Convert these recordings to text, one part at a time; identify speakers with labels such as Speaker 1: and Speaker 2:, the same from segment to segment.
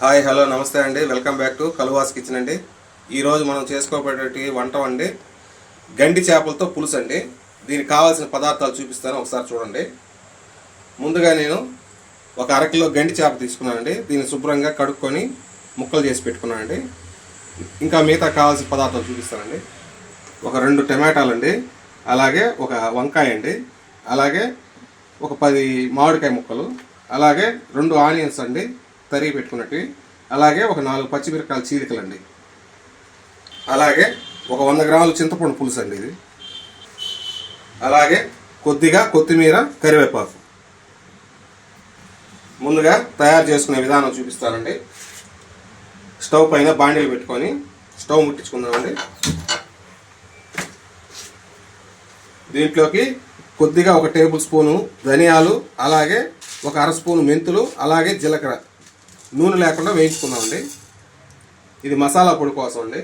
Speaker 1: Hi hello నమస్తే అండి. Welcome back to Kaluvas kitchen అండి. ఈరోజు మనం చేసుకోబోయేటి వంట అండి గండి చేపలతో పులుసు అండి. దీనికి కావాల్సిన పదార్థాలు చూపిస్తాను ఒకసారి చూడండి. ముందుగా నేను ఒక అరకిలో గండి చేప తీసుకున్నానండి. దీన్ని శుభ్రంగా కడుక్కొని ముక్కలు చేసి పెట్టుకున్నానండి. ఇంకా మిగతా కావాల్సిన పదార్థాలు చూపిస్తానండి. ఒక రెండు టమాటాలు అండి అలాగే ఒక వంకాయ అండి అలాగే ఒక పది మామిడికాయ ముక్కలు అలాగే రెండు ఆనియన్స్ అండి తరిగి పెట్టుకున్నట్టు. అలాగే ఒక నాలుగు పచ్చిమిరకాయల చీలికలండి. అలాగే ఒక వంద గ్రాముల చింతపండు పులుసు అండి ఇది. అలాగే కొద్దిగా కొత్తిమీర కరివేపాకు. ముందుగా తయారు చేసుకునే విధానం చూపిస్తానండి. స్టవ్ పైన బాండీలు పెట్టుకొని స్టవ్ ముట్టించుకుందామండి. దీంట్లోకి కొద్దిగా ఒక టేబుల్ స్పూను ధనియాలు అలాగే ఒక అర స్పూను మెంతులు అలాగే జీలకర్ర. నూనె లేకుండా వేయించుకుందామండి. ఇది మసాలా పొడి కోసం అండి.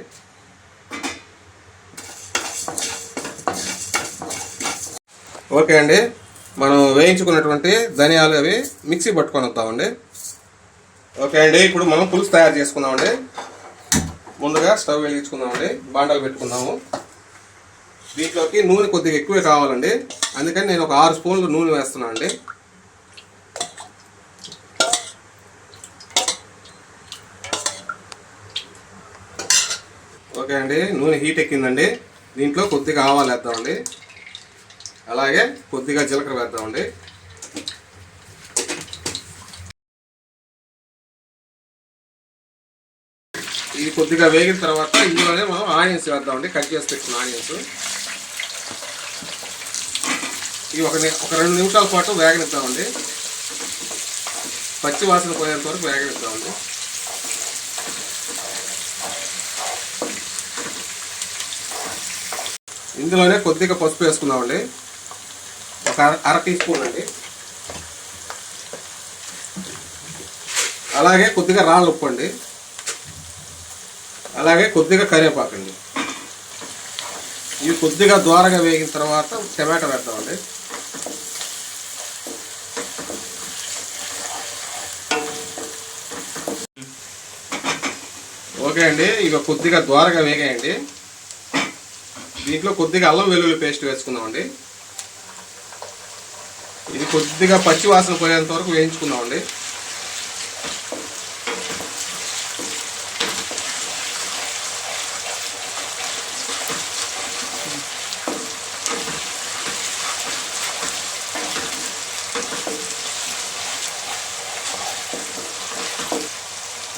Speaker 1: ఓకే అండి. మనం వేయించుకున్నటువంటి ధనియాలు అవి మిక్సీ పట్టుకొని వద్దామండి. ఓకే అండి. ఇప్పుడు మనం పులుసు తయారు చేసుకుందామండి. ముందుగా స్టవ్ వెలిగించుకుందామండి. బాండాలు పెట్టుకుందాము. దీంట్లోకి నూనె కొద్దిగా ఎక్కువే కావాలండి. అందుకని నేను ఒక ఆరు స్పూన్లు నూనె వేస్తున్నాను అండి ఓకే అండి నూనె హీట్ ఎక్కిందండి. దీంట్లో కొద్దిగా ఆవాలు వేద్దామండి. అలాగే కొద్దిగా జీలకర్ర వేద్దామండి. ఇది కొద్దిగా వేగిన తర్వాత ఇందులోనే మనం ఆనియన్స్ వేద్దామండి. కట్ చేసి పెట్టుకున్న ఆనియన్స్. ఇది ఒక ని- ఒక రెండు నిమిషాల పాటు వేగనిద్దామండి. పచ్చి వాసన పోయేంత వరకు వేగనిద్దామండి. ఇందులోనే కొద్దిగా పసుపు వేసుకుందామండి. ఒక అర టీ స్పూన్ అండి. అలాగే కొద్దిగా రాళ్ళు ఉప్పు అండి. అలాగే కొద్దిగా కరివేపాకు అండి. ఇవి కొద్దిగా ద్వారగా వేగిన తర్వాత టమాటా వేద్దామండి. ఓకే అండి ఇక కొద్దిగా ద్వారగా వేగాయండి. దీంట్లో కొద్దిగా అల్లం వెల్లుల్లి పేస్ట్ వేసుకుందామండి. ఇది కొద్దిగా పచ్చి వాసన పోయేంత వరకు వేయించుకుందామండి.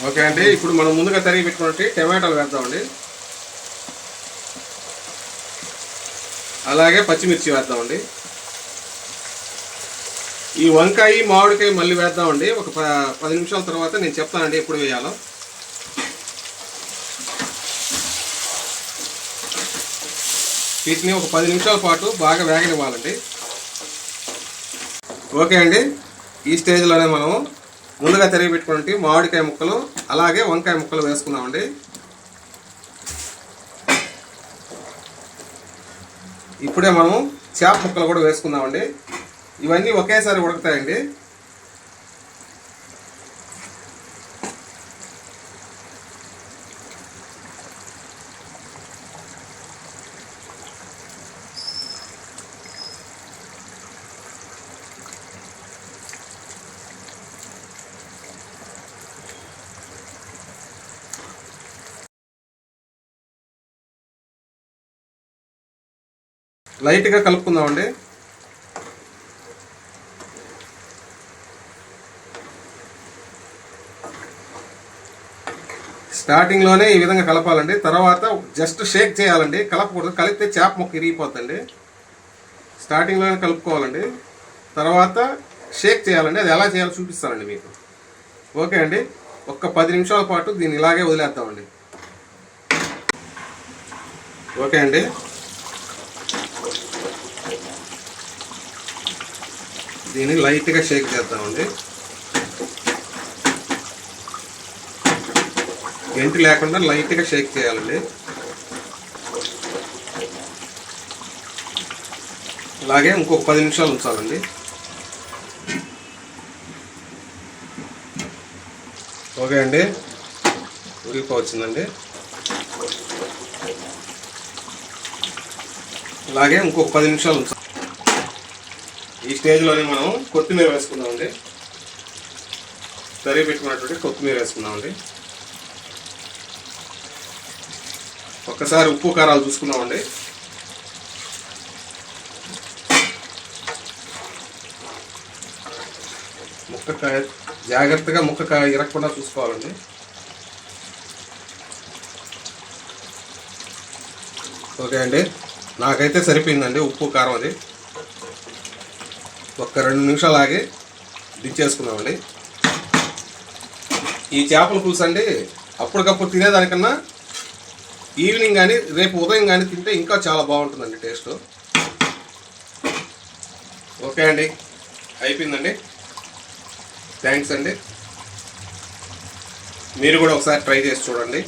Speaker 1: ఓకే అండి ఇప్పుడు మనం ముందుగా తరిగి పెట్టుకున్నట్టు టమాటాలు వేద్దామండి. అలాగే పచ్చిమిర్చి వేద్దామండి. ఈ వంకాయ మామిడికాయ మళ్ళీ వేద్దామండి. ఒక పది నిమిషాల తర్వాత నేను చెప్తానండి ఎప్పుడు వేయాలో. వీటిని ఒక పది నిమిషాల పాటు బాగా వేగనివ్వాలండి. ఓకే అండి. ఈ స్టేజ్లోనే మనము ముందుగా తిరిగి పెట్టుకున్నట్టు మామిడికాయ ముక్కలు అలాగే వంకాయ ముక్కలు వేసుకుందామండి ఇప్పుడే మనం చేప ముక్కలు కూడా వేసుకుందామండి. ఇవన్నీ ఒకేసారి ఉడుకుతాయండి. లైట్గా కలుపుకుందామండి. స్టార్టింగ్లోనే ఈ విధంగా కలపాలండి. తర్వాత జస్ట్ షేక్ చేయాలండి. కలపకూడదు. కలిపితే చేప ముక్క ఇరిగిపోతుందండి స్టార్టింగ్లోనే కలుపుకోవాలండి. తర్వాత షేక్ చేయాలండి. అది ఎలా చేయాలో చూపిస్తానండి మీకు. ఓకే అండి. ఒక్క పది నిమిషాల పాటు దీన్ని ఇలాగే వదిలేద్దామండి. ఓకే అండి. దీన్ని లైట్గా షేక్ చేద్దామండి. గంటి లేకుండా లైట్గా షేక్ చేయాలండి. అలాగే ఇంకొక పది నిమిషాలు ఉంచాలండి. ఓకే అండి. ఉరిగిపోవచ్చిందండి అలాగే ఇంకొక పది నిమిషాలు ఉంచాలి ఈ స్టేజ్లోనే మనం కొత్తిమీర వేసుకుందామండి. తరిగి పెట్టుకున్నటువంటి కొత్తిమీర వేసుకుందామండి. ఒక్కసారి ఉప్పు కారాలు చూసుకున్నామండి ముక్కకాయ జాగ్రత్తగా ముక్కకాయ ఇరగకుండా చూసుకోవాలండి. ఓకే అండి. నాకైతే సరిపోయిందండి ఉప్పు కారం అది. ఒక్క రెండు నిమిషాలు ఆగి దించేసుకున్నామండి. ఈ చేపల పులుసు అండి అప్పటికప్పుడు తినేదానికన్నా ఈవినింగ్ కానీ రేపు ఉదయం కానీ తింటే ఇంకా చాలా బాగుంటుందండి టేస్ట్. ఓకే అండి అయిపోయిందండి. థ్యాంక్స్ అండి. మీరు కూడా ఒకసారి ట్రై చేసి చూడండి.